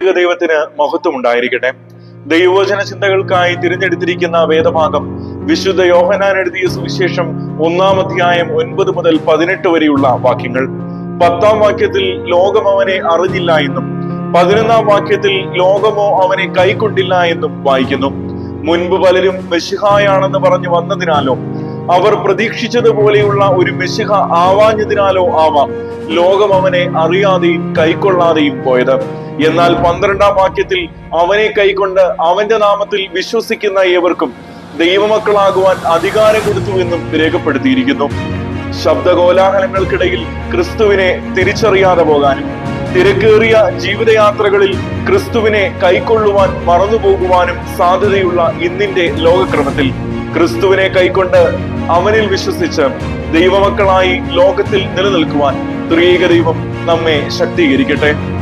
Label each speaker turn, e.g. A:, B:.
A: ദൈവത്തിന് മഹത്വം ഉണ്ടായിരിക്കട്ടെ ദൈവവചന ചിന്തകൾക്കായി തിരഞ്ഞെടുത്തിരിക്കുന്ന വേദഭാഗം വിശുദ്ധ യോഹനാൻ എഴുതിയ സുവിശേഷം ഒന്നാം അധ്യായം ഒൻപത് മുതൽ പതിനെട്ട് വരെയുള്ള വാക്യങ്ങൾ. പത്താം വാക്യത്തിൽ ലോകം അവനെ അറിഞ്ഞില്ല എന്നും പതിനൊന്നാം വാക്യത്തിൽ ലോകമോ അവനെ കൈക്കൊണ്ടില്ല എന്നും വായിക്കുന്നു. മുൻപ് പലരും മെഷിഹായാണെന്ന് പറഞ്ഞു വന്നതിനാലോ അവർ പ്രതീക്ഷിച്ചതുപോലെയുള്ള ഒരു മെസ്സിഹ ആവാഞ്ഞതിനാലോ ആവാം ലോകം അവനെ അറിയാതെയും കൈക്കൊള്ളാതെയും പോയത്. എന്നാൽ പന്ത്രണ്ടാം വാക്യത്തിൽ അവനെ കൈക്കൊണ്ട് അവന്റെ നാമത്തിൽ വിശ്വസിക്കുന്ന ഏവർക്കും ദൈവമക്കളാകുവാൻ അധികാരം കൊടുത്തു എന്നും രേഖപ്പെടുത്തിയിരിക്കുന്നു. ശബ്ദകോലാഹലങ്ങൾക്കിടയിൽ ക്രിസ്തുവിനെ തിരിച്ചറിയാതെ പോകാനും തിരക്കേറിയ ജീവിതയാത്രകളിൽ ക്രിസ്തുവിനെ കൈക്കൊള്ളുവാൻ മറന്നുപോകുവാനും സാധ്യതയുള്ള ഇന്നിന്റെ ലോകക്രമത്തിൽ ക്രിസ്തുവിനെ കൈക്കൊണ്ട് അവനിൽ വിശ്വസിച്ച് ദൈവമക്കളായി ലോകത്തിൽ നിലനിൽക്കുവാൻ ത്രിയേക ദൈവം നമ്മെ ശക്തീകരിക്കട്ടെ.